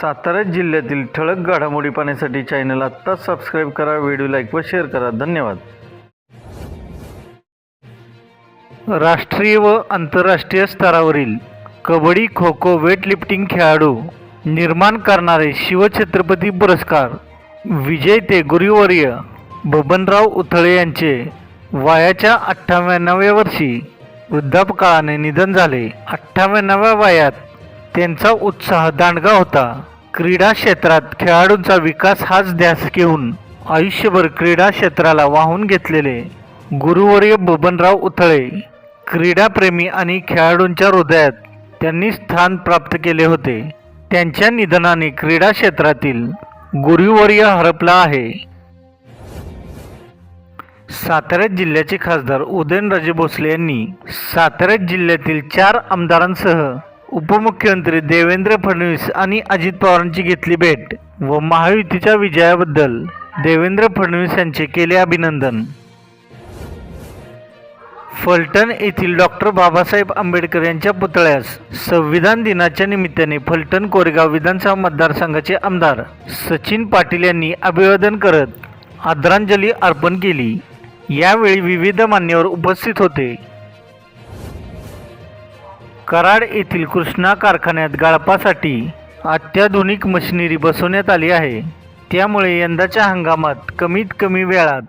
सातारा जिल्ह्यातील ठळक घडामोडी पाहण्यासाठी चॅनल आत्ताच सबस्क्राईब करा व्हिडिओ लाईक व शेअर करा. धन्यवाद. राष्ट्रीय व आंतरराष्ट्रीय स्तरावरील कबड्डी खो खो वेटलिफ्टिंग खेळाडू निर्माण करणारे शिवछत्रपती पुरस्कार विजेते गुरुवर्य बबनराव उथळे यांचे वयाच्या अठ्ठावन्नाव्या वर्षी वृद्धापकाळाने निधन झाले. अठ्ठावन्नाव्या वयात त्यांचा उत्साह दांडगा होता. क्रीडा क्षेत्रात खेळाडूंचा विकास हाच ध्यास घेऊन आयुष्यभर क्रीडा क्षेत्राला वाहून घेतलेले गुरुवर्य बबनराव उथळे क्रीडाप्रेमी आणि खेळाडूंच्या हृदयात त्यांनी स्थान प्राप्त केले होते. त्यांच्या निधनाने क्रीडा क्षेत्रातील गुरुवर्य हरपला आहे. सातारा जिल्ह्याचे खासदार उदयनराजे भोसले यांनी सातारा जिल्ह्यातील चार आमदारांसह उपमुख्यमंत्री देवेंद्र फडणवीस आणि अजित पवारांची घेतली भेट व महायुतीच्या विजयाबद्दल देवेंद्र फडणवीस यांचे केले अभिनंदन. फलटण येथील डॉक्टर बाबासाहेब आंबेडकर यांच्या पुतळ्यास संविधान दिनाच्या निमित्ताने फलटण कोरेगाव विधानसभा मतदारसंघाचे आमदार सचिन पाटील यांनी अभिवादन करत आदरांजली अर्पण केली. यावेळी विविध मान्यवर उपस्थित होते. कराड येथील कृष्णा कारखान्यात गाळपासाठी अत्याधुनिक मशिनरी बसवण्यात आली आहे. त्यामुळे यंदाच्या हंगामात कमीत कमी वेळात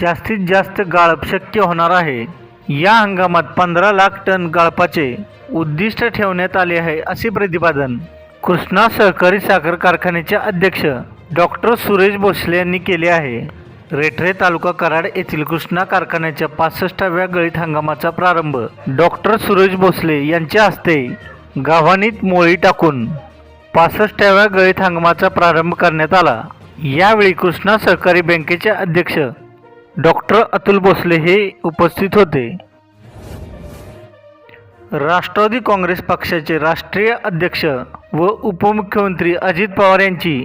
जास्तीत जास्त गाळप शक्य होणार आहे. या हंगामात पंधरा लाख टन गाळपाचे उद्दिष्ट ठेवण्यात आले आहे असे प्रतिपादन कृष्णा सहकारी साखर कारखान्याचे अध्यक्ष डॉक्टर सुरेश भोसले यांनी केले आहे. रेठरे तालुका कराड येथील कृष्णा कारखान्याच्या पासष्टाव्या गळीत हंगामाचा प्रारंभ. डॉक्टर सुरेश भोसले यांच्या हस्ते गाव्हाणीत मोळी टाकून पासष्टाव्या गळीत हंगामाचा प्रारंभ करण्यात आला. यावेळी कृष्णा सहकारी बँकेचे अध्यक्ष डॉक्टर अतुल भोसले हे उपस्थित होते. राष्ट्रवादी काँग्रेस पक्षाचे राष्ट्रीय अध्यक्ष व उपमुख्यमंत्री अजित पवार यांची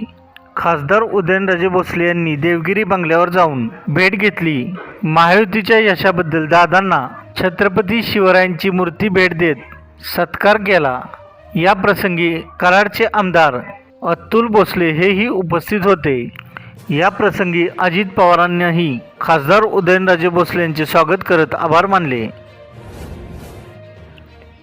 खासदार उदयनराजे भोसले यांनी देवगिरी बंगल्यावर जाऊन भेट घेतली. महायुतीच्या यशाबद्दल दादांना छत्रपती शिवरायांची मूर्ती भेट देत सत्कार केला. या प्रसंगी कराडचे आमदार अतुल भोसले हेही उपस्थित होते. या प्रसंगी अजित पवारांनीही खासदार उदयनराजे भोसले यांचे स्वागत करत आभार मानले.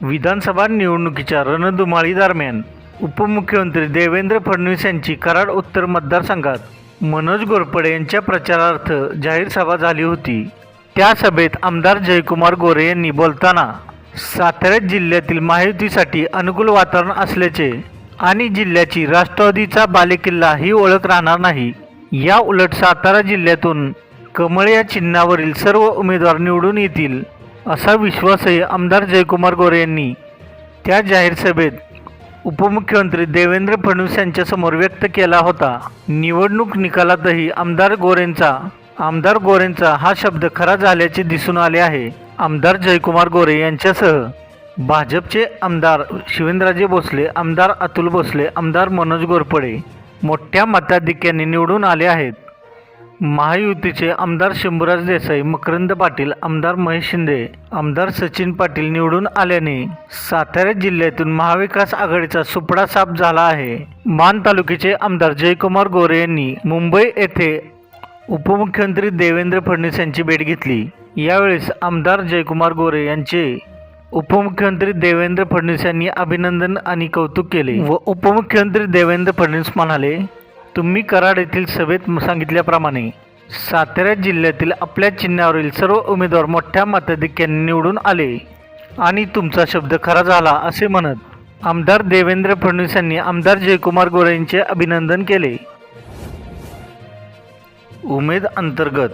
विधानसभा निवडणुकीच्या रणधुमाळी दरम्यान उपमुख्यमंत्री देवेंद्र फडणवीस यांची कराड उत्तर मतदारसंघात मनोज घोरपडे यांच्या प्रचारार्थ जाहीर सभा झाली होती. त्या सभेत आमदार जयकुमार गोरे यांनी बोलताना सातारा जिल्ह्यातील महायुतीसाठी अनुकूल वातावरण असल्याचे आणि जिल्ह्याची राष्ट्रवादीचा बालेकिल्ला ही ओळख राहणार नाही. या उलट सातारा जिल्ह्यातून कमळ या चिन्हावरील सर्व उमेदवार निवडून येतील असा विश्वासही आमदार जयकुमार गोरे यांनी त्या जाहीर सभेत उपमुख्यमंत्री देवेंद्र फडणवीस यांच्यासमोर व्यक्त केला होता. निवडणूक निकालातही आमदार गोरेंचा आमदार गोरेंचा हा शब्द खरा झाल्याचे दिसून आले आहे. आमदार जयकुमार गोरे यांच्यासह भाजपचे आमदार शिवेंद्रराजे भोसले आमदार अतुल भोसले आमदार मनोज गोरपडे मोठ्या मताधिक्याने निवडून आले आहेत. महायुतीचे आमदार शंभूराज देसाई मकरंद पाटील आमदार महेश शिंदे आमदार सचिन पाटील निवडून आल्याने सातारा जिल्ह्यातून महाविकास आघाडीचा सुपडा साफ झाला आहे. मान तालुक्याचे आमदार जयकुमार गोरे यांनी मुंबई येथे उपमुख्यमंत्री देवेंद्र फडणवीस यांची भेट घेतली. यावेळेस आमदार जयकुमार गोरे यांचे उपमुख्यमंत्री देवेंद्र फडणवीस यांनी अभिनंदन आणि कौतुक केले व उपमुख्यमंत्री देवेंद्र फडणवीस म्हणाले तुम्ही कराड येथील सभेत सांगितल्याप्रमाणे सातारा जिल्ह्यातील आपल्या चिन्हावरील सर्व उमेदवार मोठ्या मताधिक्याने निवडून आले. आणि तुमचा शब्द खरा झाला असे म्हणत आमदार देवेंद्र फडणवीस यांनी आमदार जयकुमार गोरे यांचे अभिनंदन केले. उमेद अंतर्गत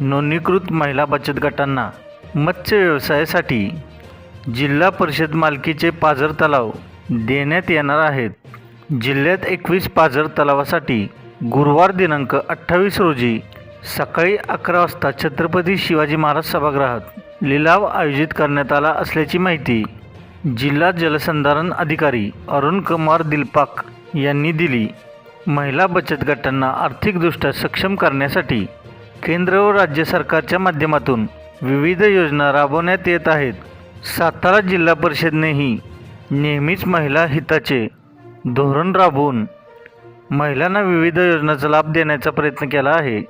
नोंदणीकृत महिला बचत गटांना मत्स्य व्यवसायासाठी जिल्हा परिषद मालकीचे पाझर तलाव देण्यात येणार आहेत. जिल्ह्यात एकवीस पाझर तलावासाठी गुरुवार दिनांक अठ्ठावीस रोजी सकाळी अकरा वाजता छत्रपती शिवाजी महाराज सभागृहात लिलाव आयोजित करण्यात आला असल्याची माहिती जिल्हा जलसंधारण अधिकारी अरुण कुमार दिलपाक यांनी दिली. महिला बचत गटांना आर्थिकदृष्ट्या सक्षम करण्यासाठी केंद्र व राज्य सरकारच्या माध्यमातून विविध योजना राबवण्यात येत आहेत. सातारा जिल्हा परिषदनेही नेहमीच महिला हिताचे धोरण राबवून महिलांना विविध योजनांचा लाभ देण्याचा प्रयत्न केला आहे.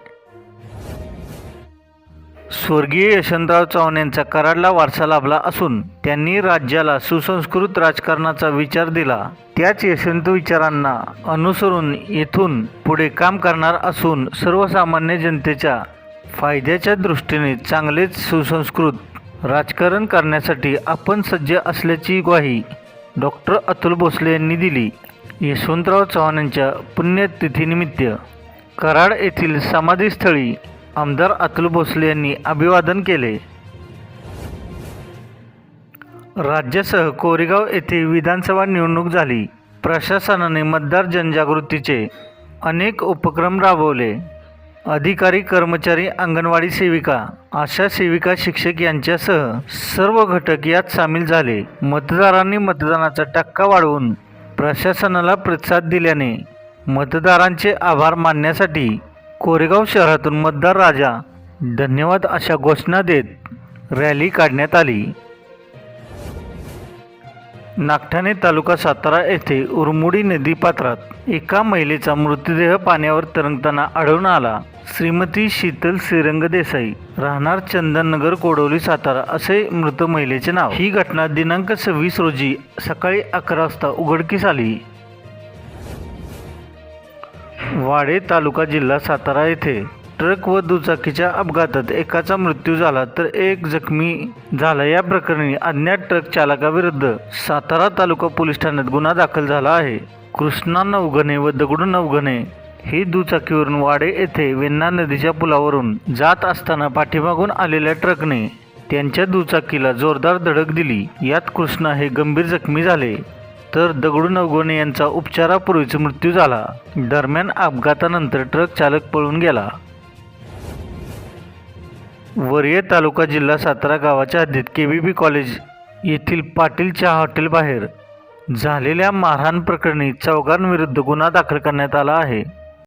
स्वर्गीय यशवंतराव चव्हाण यांचा कराडला वारसा लाभला असून त्यांनी राज्याला सुसंस्कृत राजकारणाचा विचार दिला. त्याच यशवंत विचारांना अनुसरून येथून पुढे काम करणार असून सर्वसामान्य जनतेच्या फायद्याच्या दृष्टीने चांगलेच सुसंस्कृत राजकारण करण्यासाठी आपण सज्ज असल्याची ग्वाही डॉक्टर अतुल भोसले यांनी दिली. यशवंतराव चव्हाणांच्या पुण्यतिथीनिमित्त कराड येथील समाधीस्थळी आमदार अतुल भोसले यांनी अभिवादन केले. राज्यासह कोरेगाव येथे विधानसभा निवडणूक झाली. प्रशासनाने मतदार जनजागृतीचे अनेक उपक्रम राबवले. अधिकारी कर्मचारी अंगणवाडी सेविका आशा सेविका शिक्षक यांच्यासह सर्व घटक यात सामील झाले. मतदारांनी मतदानाचा टक्का वाढवून प्रशासनाला प्रतिसाद दिल्याने मतदारांचे आभार मानण्यासाठी कोरेगाव शहरातून मतदार राजा धन्यवाद अशा घोषणा देत रॅली काढण्यात आली. नागठाणे तालुका सातारा येथे उरमुडी नदी पात्रात एका महिलेचा मृतदेह पाण्यावर तरंगताना आढळून आला. श्रीमती शीतल श्रीरंग देसाई राहणार चंदननगर कोडवली सातारा असे मृत महिलेचे नाव. ही घटना दिनांक सव्वीस रोजी सकाळी अकरा वाजता उघडकीस आली. वाडे तालुका जिल्हा सातारा येथे ट्रक व दुचाकीच्या अपघातात एकाचा मृत्यू झाला तर एक जखमी झाला. या प्रकरणी अज्ञात ट्रक चालकाविरुद्ध सातारा तालुका पोलीस ठाण्यात गुन्हा दाखल झाला आहे. कृष्णा नवघणे व दगडू नवघणे ही दुचाकीवरून वाडे येथे वेन्ना नदीच्या पुलावरून जात असताना पाठीमागून आलेल्या ट्रकने त्यांच्या दुचाकीला जोरदार धडक दिली. यात कृष्णा हे गंभीर जखमी झाले तर दगडू नवगोणे यांचा उपचारापूर्वीच मृत्यू झाला. दरम्यान अपघातानंतर ट्रक चालक पळून गेला. वरये तालुका जिल्हा सातारा गावाच्या हद्दीत बी कॉलेज येथील पाटील चहा झालेल्या मारहाण प्रकरणी चौघांविरुद्ध गुन्हा दाखल करण्यात आला आहे.